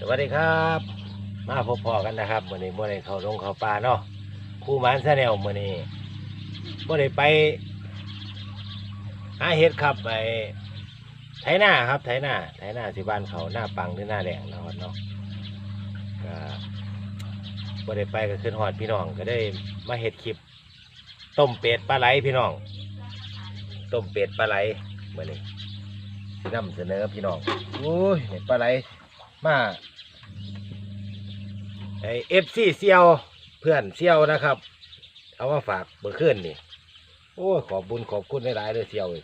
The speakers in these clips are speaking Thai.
สวัสดีครับ มาพบพอกันนะครับมื่อนี้มื่อนี้เขาลงเขาป่าเนาะคู่หมันซะแนวมื่อนี้มื่อนี้ไปหาเห็ดครับไปไถหน้าครับไถหน้าไถหน้าที่บ้านเขาหน้าปังหรือหน้าแดงนะครับเนาะก็มื่อนี้ไปก็ขึ้นหอดพี่น้องก็ได้มาเห็ดคลิป ต้มเป็ดปลาไหลพี่น้อง ต้มเป็ดปลาไหลมื่อนี้ที่นำเสนอพี่น้องโอ้ยเห็ดปลาไหล มาไอเอฟซีเซียวเพื่อนเซียวนะครับ เอามาฝากเบอร์ขึ้นนี่โอ้ขอบบุญขอบคุณหลายๆเลยเซียวเลย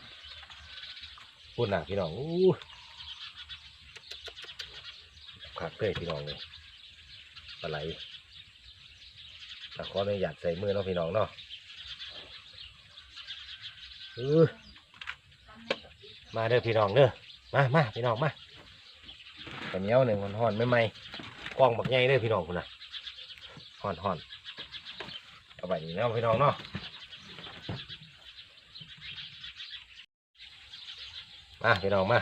พูดหนักพี่น้องอู้ขักเลยพี่น้องเลยปลาไหลถ้าขออนุญาตใส่มือเนาะพี่น้องเนาะมาเด้อพี่น้องเด้อมามาพี่น้องมา ข้าวเหนียวหนึ่งห่อนหอนไม่ไหมกล้องบักใหญ่เลยพี่น้องคุณนะห่อนหอนเอาไปนี่เนาะพี่น้องเนาะมาพี่น้องมา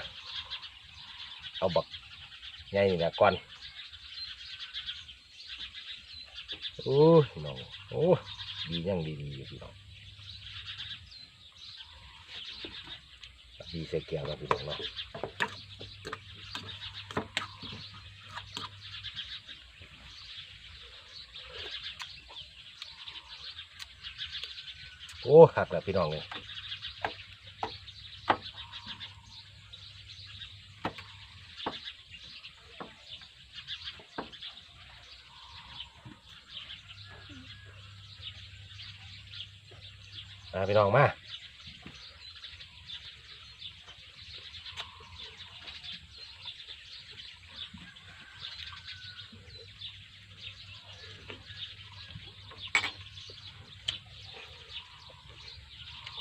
เอาบักใหญ่นี่แหละก่อนโอ้พี่น้องโอ้ดียังดีดีอยู่พี่น้องดีเสียเกียวแล้วพี่น้องเนาะ อ้หักแล้วพี่น้องเลยมาพี่น้องมา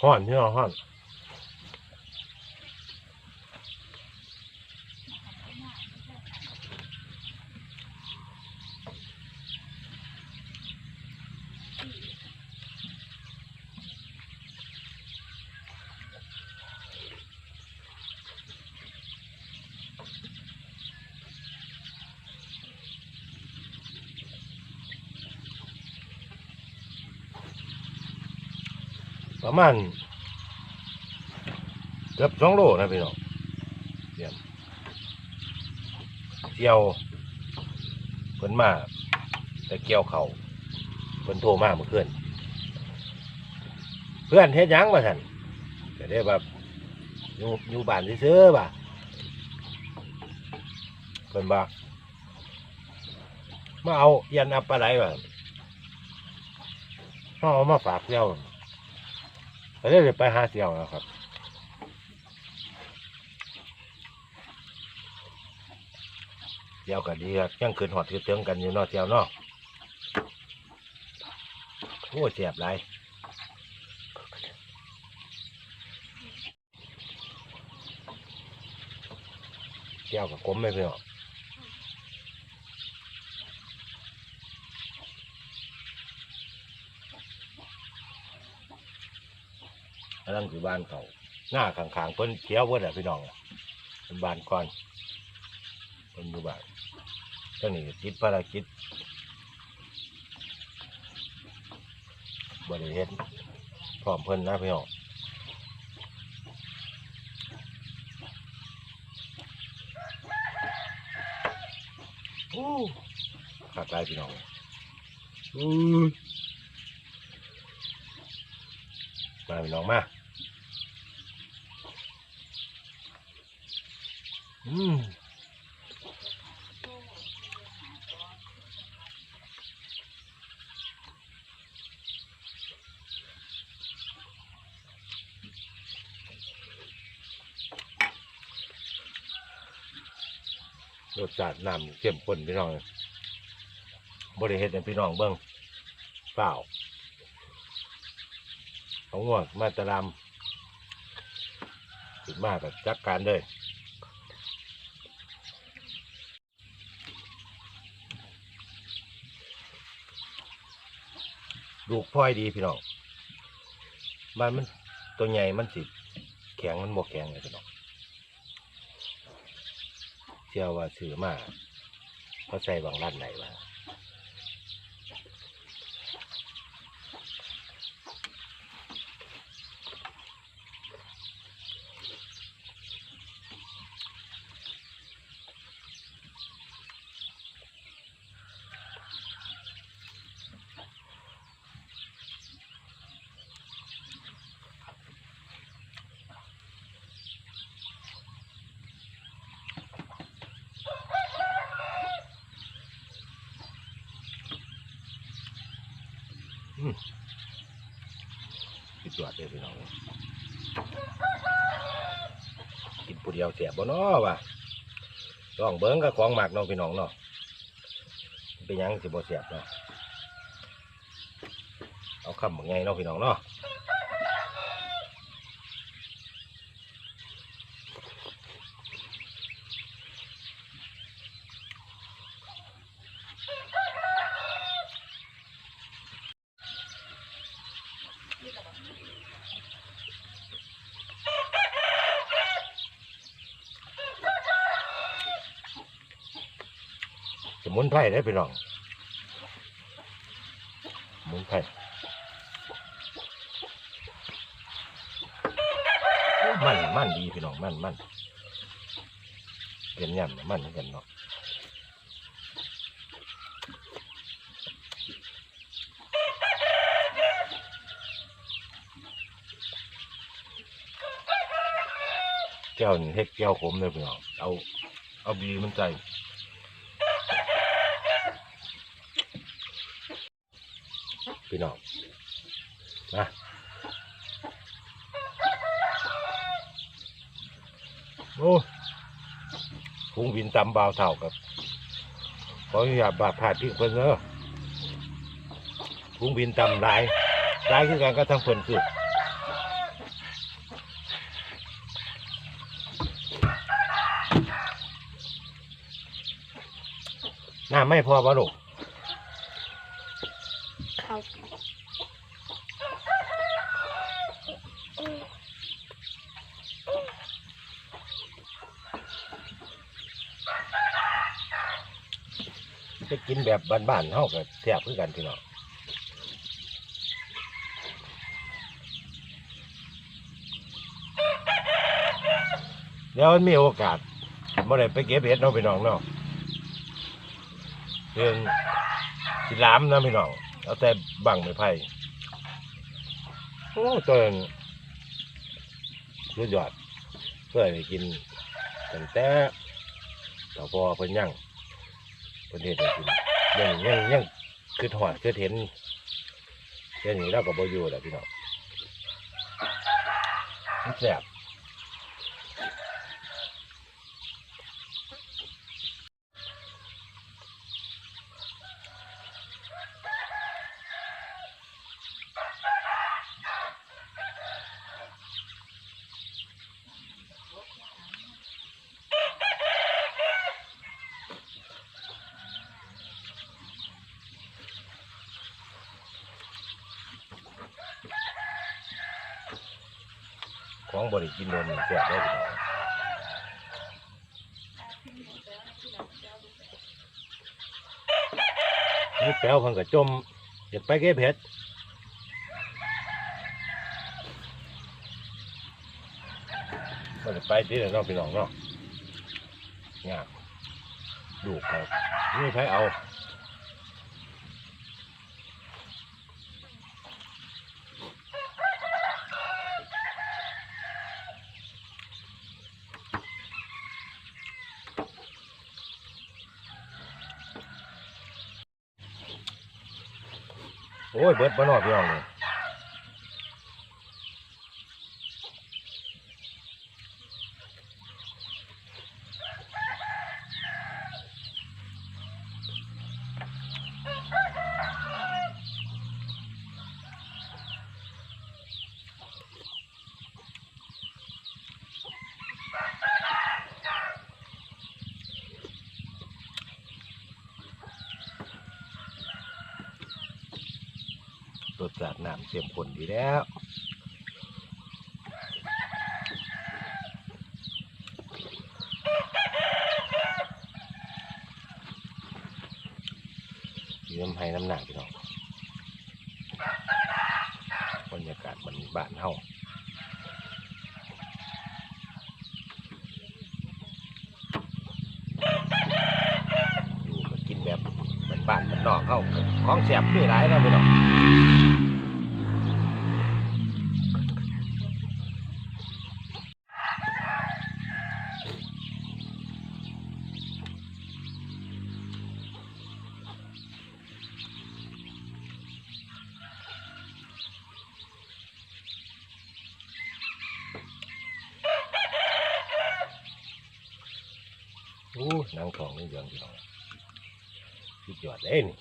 ห่อนพี่น้องห่อน ประมาณเกือบสองโลนะพี่น้องเยี่ยมเกี่ยวเพิ่นมาแต่เกี่ยวเขาเพิ่นโทรมาเมื่อคืนเพื่อนเฮ็ดหยังมาสั่นก็ได้แบบอยู่อยู่บ้านซื้อๆบ่ะเพิ่นบอกมาเอายันอับปลาไหลบ่เอามาฝากเที่ยว ก็เลยไปหาเสี่ยวแล้วครับเสี่ยวก็ดีครับยังคืนหอดคือเติงกันอยู่นอกเสี่ยวนอกโอ้เสียบไรเสี่ยวกับกลมไม่เพียงอัน นั้นคือบ้านเขาหน้าข้างๆเพิ่นเขียวเพิ่นอะพี่น้องเป็นบ้านก่อนเพิ่นอยู่บ้านเจ้านี่ก็ติดภารกิจบริเฮ็ดพร้อมเพิ่นนะพี่น้องโอ้ขาดใจพี่น้องอู้ยมาพี่น้องมา อืม รสชาติน้ำเข้มข้นพี่น้องบริเฮ็ดให้พี่น้องเบิ้งเปล่าเอาง่วงมาตะลำถึงมากกับจัดการเลย ลูกพ้อยดีพี่น้องบ้านมันตัวใหญ่มันสิแข็งมันบวกแข็งเลยพี่น้องเชื่อว่าซื้อมาเขาใส่บางร้านไหนวะ ปิดเลยพี่น้องกินผู้เดียวเสียบ่นาะวะลองเบิ้งกับของหมักเนาะพี่น้องเนาะเป็นยังสิบ่เสียบเนาะเอาคำบักไงเนาะพี่น้องเนาะ มุนไพรได้พี่น้องสมุนไพรมันมันดีพี่น้องมันมันเป็นยำมันเหมือนกันเนาะแก้วนี่เฮ็ดแก้วขมเลยพี่น้องเอาเอาบีมันใจ พี่น้องนะโอ้พุงบินตำบาวเท่ากับขออนุญาตบาดผ่าดพี่เพิ่นเนอะพุงบินตำหลายหลายคือกันก็ทั้งเพิ่นคือน้าไม่พอป่ะลูก ครับ จะกิน แบบบ้านๆเฮาก็แซ่บคือกันพี่น้องเดี๋ยวมันมีโอกาสเมื่อไรไปเก็บเห็ดเนาะพี่น้องเนาะเรื่องสิหลามนะพี่น้องเอาแต่บังไม้ไผ่โอ้ตัวนั้สุดยอดเพื่อให้กินตั้งแต่ต่อพอเพิ่นยังเพิ่นเฮ็ดให้กิน ยังยังยังคือถอดคือเห็นเดี๋ยวนี้เราก็บอยู่แล้วพี่น้องมันแสบ ของบริกินโดนนี่แซ่ได้พี่น้องนี่แป้วเพังกับจมอยากไปเก็บเห็ดก็จะไปที่ไหนเนาะพี่น้องเนาะงามดูครับนี่ใครเอา โอ้ยเบิดบ้านนอกพี่น้องเลย รสชาติน้ำเสียมข้นดีแล้วอน้ำไห้น้ำหนักพี่น้องบรรยากาศมันบ้านเฮาอยู่มากินแบบมันบ้านมันนอกเฮาของแสบมีหลายนะพี่น้อง อ้หนังทองนี่เดืองพี่น้องสุดยอดเลยนี่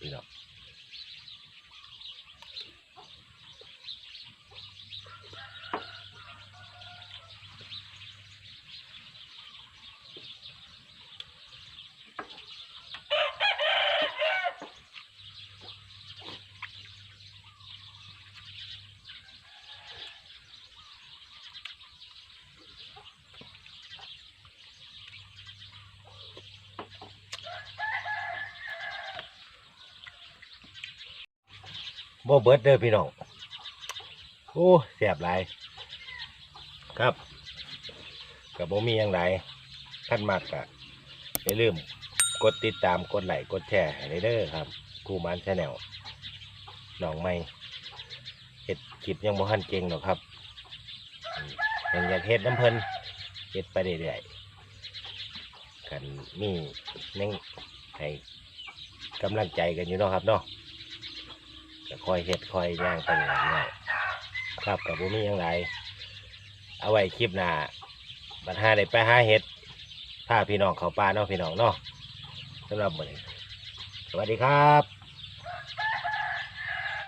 พี่น้อง บ่เบิดเด้อพี่น้องโอ้แสบหลายครับกับบ่มีหยังไงขั้นมากกะอย่าลืมกดติดตามกดไลค์กดแชร์ให้เด้อครับกูมันชาแนลน้องไม่เฮ็ดคลิปยังบ่ทันเก่งหรอกครับอืมยังอยากเฮ็ดน้ำเพิ่นเฮ็ดไปเรื่อยๆกันมียังให้กำลังใจกันอยู่เนาะครับเนาะ คอยเห็ดคอยย่างไปเรื่อยครับกับบุมีอย่างไรเอาไว้คลิปหน้าบัดหาได้ไปหาเห็ดพาพี่น้องเขาปลาเนาะพี่น้องเนาะสำหรับวันนี้สวัสดีครับ